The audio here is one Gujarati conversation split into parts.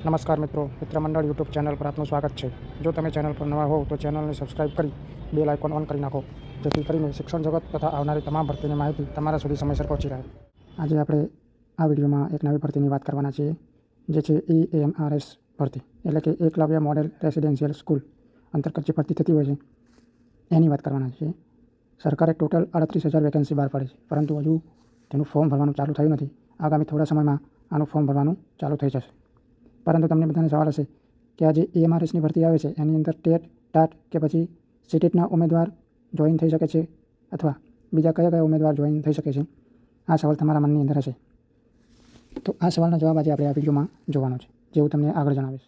નમસ્કાર મિત્રો, મિત્રમંડળ યુટ્યુબ ચેનલ પર આપનું સ્વાગત છે. જો તમે ચેનલ પર નવા હો તો ચેનલને સબસ્ક્રાઇબ કરી બેલ આઇકોન ઓન કરી નાખો. જેથી કરીને શિક્ષણ જગત તથા આવનારી તમામ ભરતીની માહિતી તમારા સુધી સમયસર પહોંચી રહે. આજે આપણે આ વિડીયોમાં એક નવી ભરતીની વાત કરવાના છીએ, જે છે ઈ એમ આર એસ ભરતી. એટલે કે એકલવ્ય મોડેલ રેસિડેન્શિયલ સ્કૂલ. અંતર્ગત જે ભરતી થતી હોય છે. એની વાત કરવાના છીએ. સરકારે ટોટલ અડત્રીસ હજાર વેકેન્સી બહાર પાડી છે. પરંતુ હજુ તેનું ફોર્મ ભરવાનું ચાલુ થયું નથી. આગામી થોડા સમયમાં આનું ફોર્મ ભરવાનું ચાલુ થઈ જશે. પરંતુ તમને બધાને સવાલ હશે કે આ જે એએમઆરએસની ભરતી આવે છે, એની અંદર ટેટ, ટાટ કે પછી સીટેટના ઉમેદવાર જોઈન થઈ શકે છે અથવા બીજા કયા કયા ઉમેદવાર જોઈન થઈ શકે છે? આ સવાલ તમારા મનની અંદર હશે. તો આ સવાલનો જવાબ આજે આપણે આ વિડીયોમાં જોવાનો છે જેવું તમને આગળ જણાવીશ.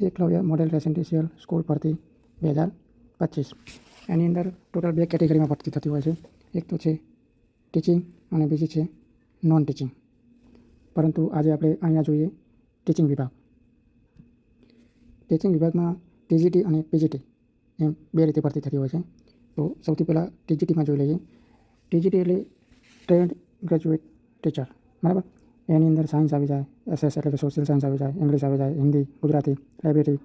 એકલવ્ય મોડેલ રેસિડેન્શિયલ સ્કૂલ ભરતી બે હજાર પચીસ. એની અંદર ટોટલ બે કેટેગરીમાં ભરતી થતી હોય છે. એક તો છે ટીચિંગ અને બીજી છે નોન ટીચિંગ પરંતુ આજે આપણે અહીંયા જોઈએ ટીચિંગ વિભાગ. ટીચિંગ વિભાગમાં ટીજીટી અને પીજીટી એમ બે રીતે ભરતી થતી હોય છે. તો સૌથી પહેલાં ટીજીટીમાં જોઈ લઈએ. ટીજીટી એટલે ટ્રેન્ડ ગ્રેજ્યુએટ ટીચર બરાબર? એની અંદર સાયન્સ આવી જાય એસએસ એટલે કે સોશિયલ સાયન્સ આવી જાય ઇંગ્લિશ આવી જાય હિન્દી ગુજરાતી લાઇબ્રેરી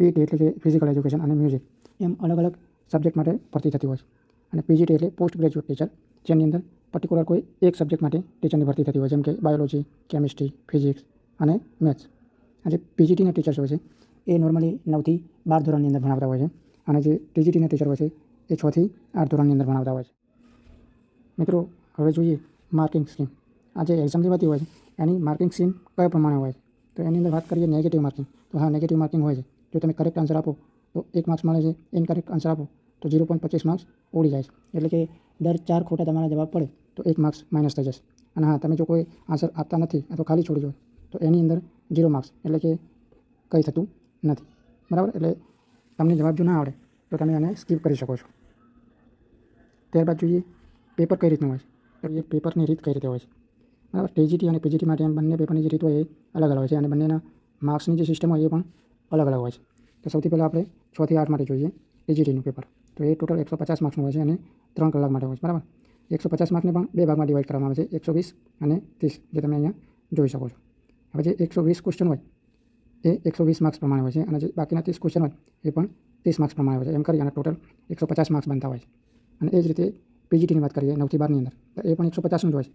પીટી એટલે કે ફિઝિકલ એજ્યુકેશન અને મ્યુઝિક એમ અલગ અલગ સબ્જેક્ટ માટે ભરતી થતી હોય છે. અને પીજીટી એટલે પોસ્ટ ગ્રેજ્યુએટ ટીચર જેની અંદર પર્ટિક્યુલર કોઈ એક સબ્જેક્ટ માટે ટીચરની ભરતી થતી હોય જેમ કે બાયોલોજી કેમિસ્ટ્રી ફિઝિક્સ અને મેથ્સ. આ જે પીજીટીના ટીચર્સ હોય છે. એ નોર્મલી નવથી બાર ધોરણની અંદર ભણાવતા હોય છે. અને જે ટીજીટીના ટીચર હોય છે, એ છથી આઠ ધોરણની અંદર ભણાવતા હોય છે. મિત્રો, હવે જોઈએ માર્કિંગ સ્કીમ આ જે એક્ઝામ લેવાતી હોય છે. એની માર્કિંગ સ્કીમ કયા પ્રમાણે હોય છે? તો એની અંદર વાત કરીએ નેગેટિવ માર્કિંગ તો હા નેગેટિવ માર્કિંગ હોય છે. જો તમે કરેક્ટ આન્સર આપો, તો એક માર્ક્સ મળે છે. ઇનકરેક્ટ આન્સર આપો, તો ઝીરો પોઈન્ટ પચીસ માર્ક્સ ઉડી જાય છે. એટલે કે દર ચાર ખોટા તમારા જવાબ પડે, તો એક માર્ક્સ માઇનસ થઈ જશે. અને હા, તમે જો કોઈ આન્સર આપતા નથી અથવા ખાલી છોડી દો. તો એની અંદર ઝીરો માર્ક્સ એટલે કે કંઈ થતું નથી. બરાબર? એટલે તમને જવાબ જો ના આવડે, તો તમે એને સ્કીપ કરી શકો છો. ત્યારબાદ જોઈએ પેપર કઈ રીતનું હોય છે? તો એ પેપરની રીત કઈ રીતે હોય છે? બરાબર? ટીજીટી અને પીજીટી માટે એમ બંને પેપરની જે રીત હોય એ અલગ અલગ હોય છે અને બંનેના માર્ક્સની જે સિસ્ટમ હોય એ પણ અલગ અલગ હોય છે. તો સૌથી પહેલાં આપણે છથી આઠ માટે જોઈએ ટીજીટીનું પેપર તો એ ટોટલ એકસો પચાસ માર્ક્સનું હોય છે અને ત્રણ કલાક માટે હોય છે. બરાબર? એકસો પચાસ માર્ક્સને પણ બે ભાગમાં ડિવાઈડ કરવામાં આવે છે. એકસો વીસ અને ત્રીસ, જે તમે અહીંયા જોઈ શકો છો. હવે જે એકસો વીસ ક્વેશ્ચન હોય, એ એકસો વીસ માર્ક્સ પ્રમાણે હોય છે અને જે બાકીના ત્રીસ ક્વેશ્ચન હોય, એ પણ ત્રીસ માર્ક્સ પ્રમાણે હોય છે. એમ કરી અને ટોટલ એકસો પચાસ માર્ક્સ બનતા હોય છે. અને એ જ રીતે પીજીટીની વાત કરીએ, નવથી બારની અંદર, તો એ પણ એકસો પચાસનું જ હોય છે.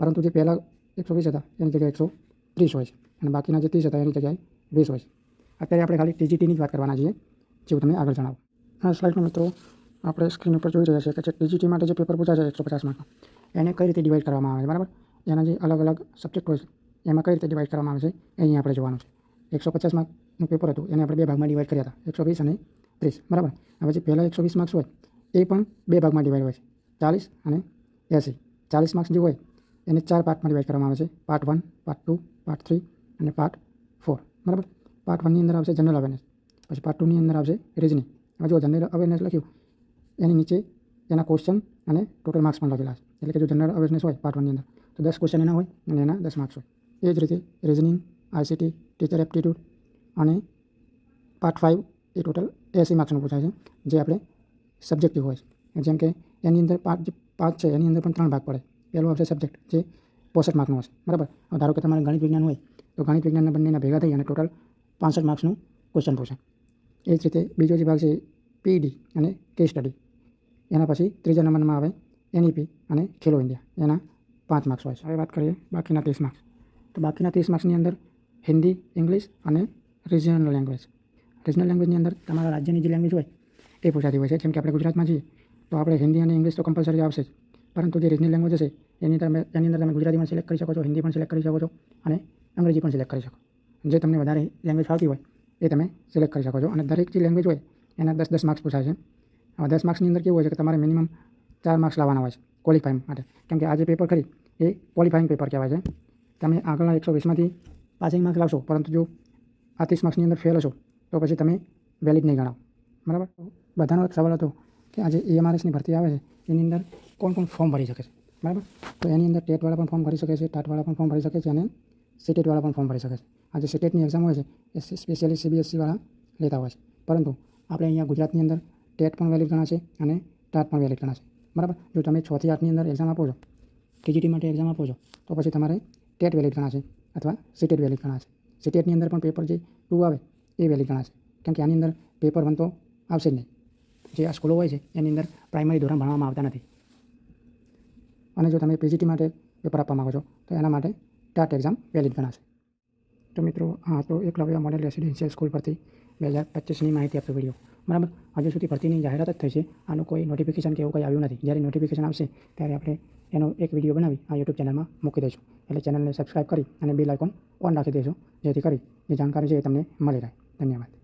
પરંતુ જે પહેલાં એકસો વીસ હતા, એની જગ્યાએ એકસો ત્રીસ હોય છે અને બાકીના જે ત્રીસ હતા, એની જગ્યાએ વીસ હોય છે. અત્યારે આપણે ખાલી ટીજીટીની જ વાત કરવાના છીએ, જેવું તમને આગળ જણાવો. આ સ્લાઇડમાં મિત્રો, આપણે સ્ક્રીન ઉપર જોઈ રહ્યા છીએ કે જે ટીજીટી માટે જે પેપર પૂછાય છે, એકસો પચાસ માર્કમાં એને કઈ રીતે ડિવાઈડ કરવામાં આવે છે, બરાબર? એના જે અલગ અલગ સબ્જેક્ટ હોય છે એમાં કઈ રીતે ડિવાઈડ કરવામાં આવે છે, એ આપણે જોવાનું છે. એકસો પચાસ માર્કનું પેપર હતું, એને આપણે બે ભાગમાં ડિવાઈડ કર્યા હતા એકસો વીસ અને ત્રીસ, બરાબર? હવે જે પહેલાં એકસો વીસ માર્ક્સ હોય, એ પણ બે ભાગમાં ડિવાઈડ હોય છે. ચાલીસ અને એંસી, ચાલીસ માર્ક્સ જે હોય, એને ચાર પાર્ટમાં ડિવાઈડ કરવામાં આવે છે. Part one part two part three અને પાર્ટ ફોર બરાબર? પાર્ટ વનની અંદર આવશે જનરલ અવેરનેસ પછી પાર્ટ ટુની અંદર આવશે રિઝનિંગ હવે જો જનરલ અવેરનેસ લખ્યું, એની નીચે એના ક્વેશ્ચન અને ટોટલ માર્ક્સ પણ લખેલા છે. એટલે કે જો જનરલ અવેરનેસ હોય પાર્ટ વનની અંદર, તો દસ ક્વેશ્ચન એના હોય અને એના દસ માર્ક્સ હોય. એ જ રીતે રિઝનિંગ આઈસીટી ટીચર એપ્ટિટ્યૂડ અને પાર્ટ ફાઇવ એ ટોટલ એસી માર્ક્સનું પૂછાય છે, જે આપણે સબ્જેક્ટિવ હોય છે. જેમ કે એની અંદર પાંચ, જે પાંચ છે, એની અંદર પણ ત્રણ ભાગ પડે. પહેલો આવશે સબ્જેક્ટ જે પોસઠ માર્કનું હશે. બરાબર? હવે ધારો કે તમારે ગણિત વિજ્ઞાન હોય, તો ગણિત વિજ્ઞાનના બંનેના ભેગા થઈ અને ટોટલ પાંસઠ માર્ક્સનું ક્વેશ્ચન પૂછે. એ જ રીતે બીજો જે ભાગ છે પીડી અને કેસ સ્ટડી એના પછી ત્રીજા નંબરમાં આવે એનઈપી અને ખેલો ઇન્ડિયા એના પાંચ માર્ક્સ હોય છે. હવે વાત કરીએ બાકીના ત્રીસ માર્ક્સ તો બાકીના ત્રીસ માર્ક્સની અંદર હિન્દી, ઇંગ્લિશ અને રિજનલ લેંગ્વેજ રિજનલ લેંગ્વેજની અંદર તમારા રાજ્યની જે લેંગ્વેજ હોય, એ પૂછાતી હોય છે. જેમ કે આપણે ગુજરાતમાં છીએ તો આપણે હિન્દી અને ઇંગ્લિશ તો કમ્પલસરી આવશે જ. પરંતુ જે રિજનલ લેંગ્વેજ હશે, એની તમે, એની અંદર તમે ગુજરાતી પણ સિલેક્ટ કરી શકો છો, હિન્દી પણ સિલેક્ટ કરી શકો છો અને અંગ્રેજી પણ સિલેક્ટ કરી શકો જે તમને વધારે લેંગ્વેજ ફાવતી હોય, એ તમે સિલેક્ટ કરી શકો છો. અને દરેક જે લેંગ્વેજ હોય, એના દસ દસ માર્ક્સ પૂછાય છે. હવે દસ માર્ક્સની અંદર કેવું હોય છે કે તમારે મિનિમમ ચાર માર્ક્સ લાવવાના હોય છે ક્વોલિફાઈંગ માટે. કેમ કે આ જે પેપર ખરી, એ ક્વોલિફાઈંગ પેપર કહેવાય છે. તમે આગળના એકસો વીસમાંથી પાસિંગ માર્ક્સ લાવશો, પરંતુ જો આ ત્રીસ માર્ક્સની અંદર ફેલ હશો, તો પછી તમે વેલિડ નહીં ગણાવો. બરાબર? બધાનો એક સવાલ હતો કે આજે એએમઆરએસની ભરતી આવે છે, એની અંદર કોણ કોણ ફોર્મ ભરી શકે છે? બરાબર? તો એની અંદર ટેટવાળા પણ ફોર્મ ભરી શકે છે, ટાટવાળા પણ ફોર્મ ભરી શકે છે અને સીટેટવાળા પણ ફોર્મ ભરી શકે છે. આજે સીટેટની એક્ઝામ હોય છે, એ સ્પેશિયલી સીબીએસસીવાળા લેતા હોય છે. પરંતુ આપણે અહીંયા ગુજરાતની અંદર ટેટ પણ વેલિડ ગણાશે અને ટાટ પણ વેલિડ ગણાશે બરાબર? જો તમે છથી આઠની અંદર એક્ઝામ આપો છો ટીજીટી માટે એક્ઝામ આપો છો, તો પછી તમારે ટેટ વેલિડ ગણાશે અથવા સીટેટ વેલિડ ગણાશે. સીટેટની અંદર પણ પેપર જે ટુ આવે, એ વેલિડ ગણાશે. કેમ કે આની અંદર પેપર વન તો આવશે જ નહીં. જે આ સ્કૂલો હોય છે, એની અંદર પ્રાઇમરી ધોરણ ભણવામાં આવતા નથી. અને જો તમે પીજીટી માટે પેપર આપવા માગો છો, તો એના માટે ટાટ એક્ઝામ વેલિડ ગણાશે. તો મિત્રો હા તો એકલવ્ય મોડેલ રેસિડેન્શિયલ સ્કૂલ પરથી બે હજાર પચીસની માહિતી આપતો વીડિયો બરાબર? હજુ સુધી ભરતીની જાહેરાત જ થઈ છે. આનું કોઈ નોટિફિકેશન કે એવું કંઈ આવ્યું નથી. જ્યારે નોટિફિકેશન આવશે, ત્યારે આપણે એનો એક વીડિયો બનાવી આ યુટ્યુબ ચેનલમાં મૂકી દઈશું. એટલે ચેનલને સબસ્ક્રાઈબ કરી અને બેલ આઇકોન ઓન રાખી દેજો જેથી કરી જે જાણકારી છે એ તમને મળી રહે. ધન્યવાદ.